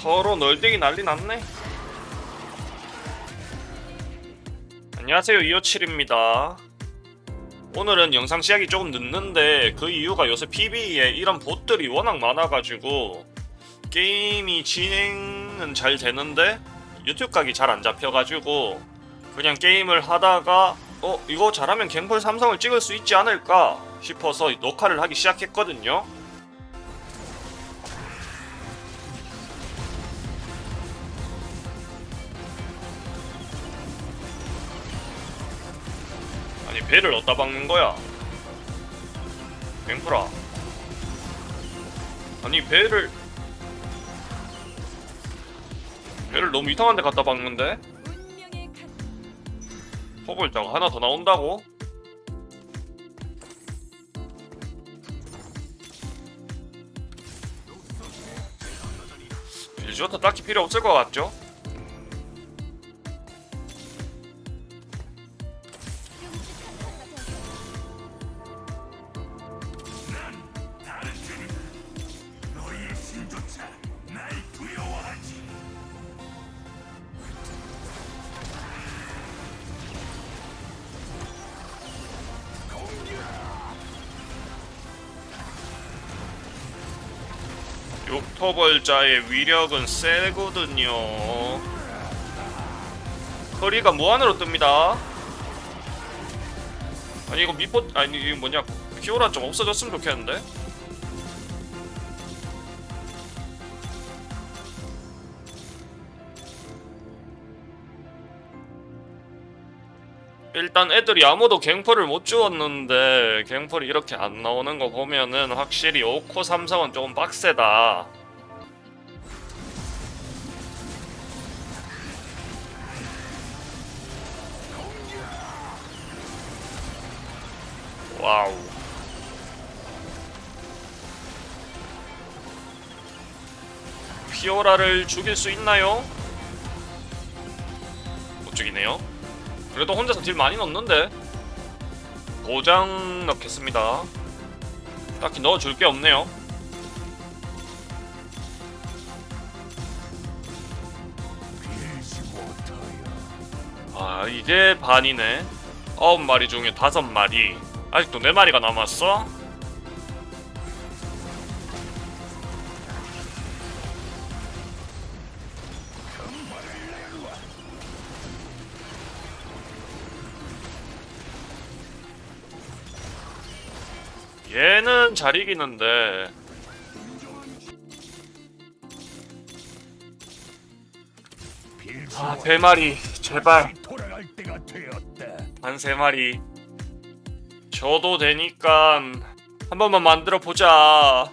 서로 널뛰기 난리 났네. 안녕하세요 257입니다. 오늘은 영상 시작이 조금 늦는데 그 이유가 요새 PB에 이런 봇들이 워낙 많아가지고 게임이 진행은 잘 되는데 유튜브 각이 잘 안 잡혀가지고 그냥 게임을 하다가 어 이거 잘하면 갱플 삼성을 찍을 수 있지 않을까 싶어서 녹화를 하기 시작했거든요. 아니 배를 어디다 박는 거야? 갱플아 아니 배를 배를 너무 이상한 데 갖다 박는데? 허벌자가 하나 더 나온다고? 빌주어터 딱히 필요 없을 것 같죠? 욕토벌자의 위력은 세거든요. 거리가 무한으로 뜹니다. 아니 이거 미포 아니 이거 뭐냐 피오라 좀 없어졌으면 좋겠는데. 일단 애들이 아무도 갱플을 못 주었는데 갱플이 이렇게 안 나오는 거 보면은 확실히 5코 삼성은 조금 빡세다. 와우. 피오라를 죽일 수 있나요? 못 죽이네요. 그래도 혼자서 딜 많이 넣는데 고장 넣겠습니다. 딱히 넣어줄 게 없네요. 아 이게 반이네. 아홉 마리 중에 다섯 마리. 아직도 네 마리가 남았어? 얘는 잘 이기는데 아 제발 돌아갈 때가 되었다. 한세 마리 줘도 되니까 한 번만 만들어 보자.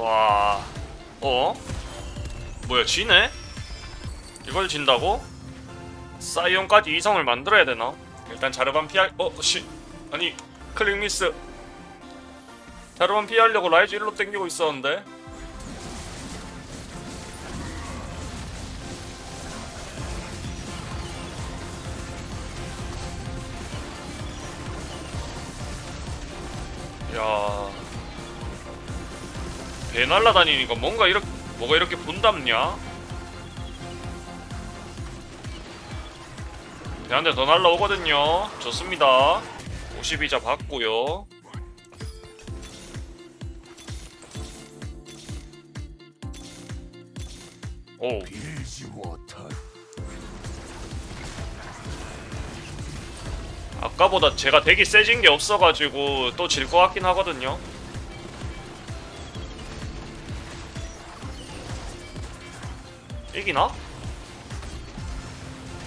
와, 어? 뭐야, 지네? 이걸 진다고? 사이온까지 이성을 만들어야 되나? 일단 자르반 피할 어 씨. 아니 클릭 미스. 자르반 피하려고 라이즈 1로 땡기고 있었는데. 야. 배 날라다니니까 뭔가 이렇게 뭐가 이렇게 분담냐? 네, 한대 더 날라오거든요. 좋습니다. 52자 받고요. 오, 아까보다 제가 되게 세진 게 없어가지고 또 질 것 같긴 하거든요. 이기나?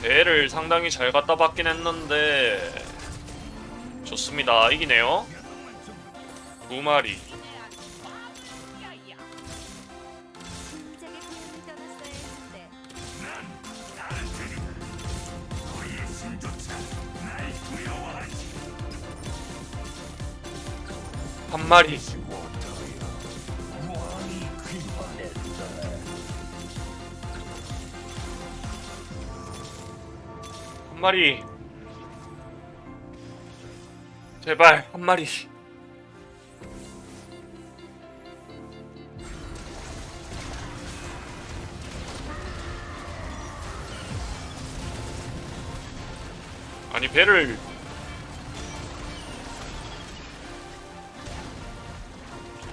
배를 상당히 잘 갖다 받긴 했는데 좋습니다. 이기네요. 두 마리. 한 마리. 마리. 제발 한 마리. 아니 배를.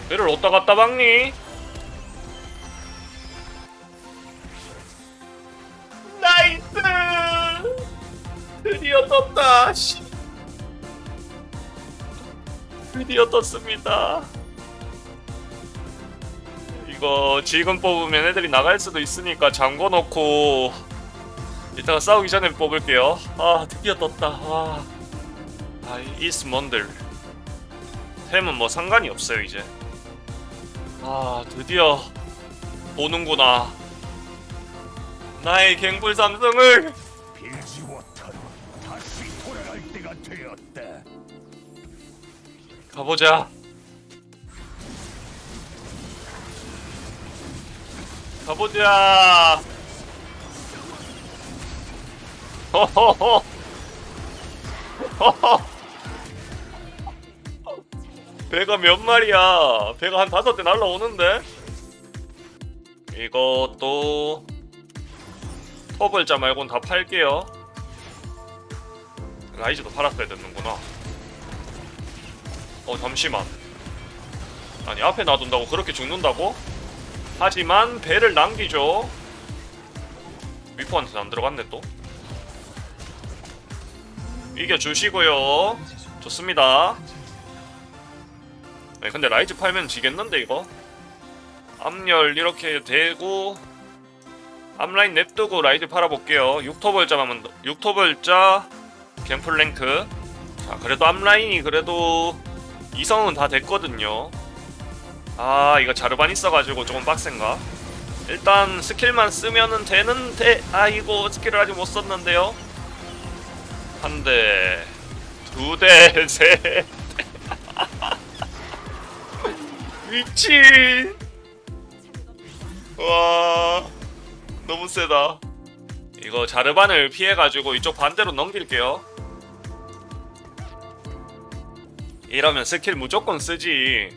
배를 어디다 갖다 박니? 드디어 떴다. 씨. 드디어 떴습니다. 이거 지금 뽑으면 애들이 나갈 수도 있으니까 잠궈 놓고 이따가 싸우기 전에 뽑을게요. 아 드디어 떴다. 와. 아 이스먼들. 템은 뭐 상관이 없어요 이제. 아 드디어 보는구나. 나의 갱불 삼성을 가보자. 가보자. 배가 몇 마리야? 배가 한 다섯 대 날라오는데? 이것도 터블자 말고는 다 팔게요. 라이즈도 팔았어야 됐는구나. 어 잠시만. 아니 앞에 놔둔다고 그렇게 죽는다고? 하지만 배를 남기죠. 위포한테는 안 들어갔네 또. 이겨주시고요. 좋습니다. 네, 근데 라이즈 팔면 지겠는데 이거? 앞열 이렇게 대고 앞라인 냅두고 라이즈 팔아볼게요. 6토벌자 하면 6토벌자 갱플랭크. 자 그래도 앞라인이 그래도 이성은 다 됐거든요. 아 이거 자르반 있어가지고 조금 빡센가? 일단 스킬만 쓰면은 되는데 아이고 스킬을 아직 못 썼는데요. 한 대, 두 대, 셋. 대. 미친. 와 너무 세다. 이거 자르반을 피해가지고 이쪽 반대로 넘길게요. 이러면 스킬 무조건 쓰지.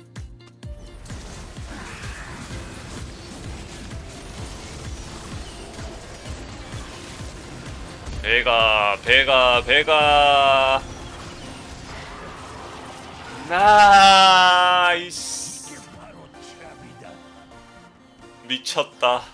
배가 배가 배가 나이스. 미쳤다.